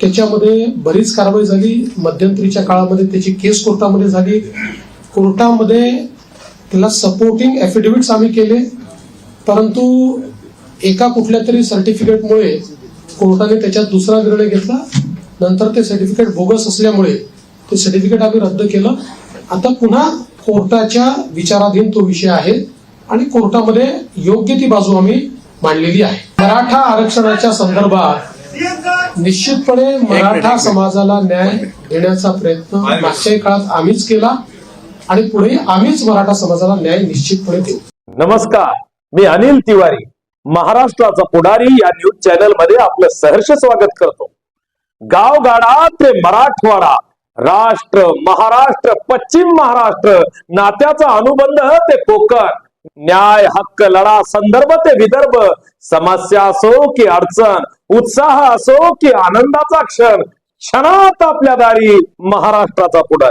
त्याच्यामध्ये बरीच कारवाई झाली. मध्यंतरीच्या काळामध्ये त्याची केस कोर्टामध्ये झाली. कोर्टामध्ये त्याला सपोर्टिंग ॲफिडेव्हिट्स आम्ही केले. परंतु एका कुठल्या तरी सर्टिफिकेटमुळे कोर्टाने त्याच्यात दुसरा निर्णय घेतला. नंतर ते सर्टिफिकेट बोगस असल्यामुळे ते सर्टिफिकेट आम्ही रद्द केलं. आता पुन्हा कोर्टाच्या विचाराधीन तो विषय आहे आणि कोर्टामध्ये योग्य ती बाजू आम्ही मांडलेली आहे. मराठा आरक्षणाच्या संदर्भात निश्चितपणे मराठा समाजाला न्याय देण्याचा प्रयत्न मागच्या काळात आम्हीच केला आणि पुढे आम्हीच मराठा समाजाला न्याय निश्चितपणे देऊ. नमस्कार मी अनिल तिवारी महाराष्ट्राचा पुढारी या न्यूज चॅनलमध्ये आपलं सहर्ष स्वागत करतो. गावगाडा ते मराठवाडा राष्ट्र महाराष्ट्र पश्चिम महाराष्ट्र नात्याचा अनुबंध ते कोकण. न्याय हक्क लढा संदर्भ ते विदर्भ. समस्या असो की अडचण उत्साह असो की आनंदाचा क्षण क्षणात आपल्या दारी महाराष्ट्राचा पुढारी.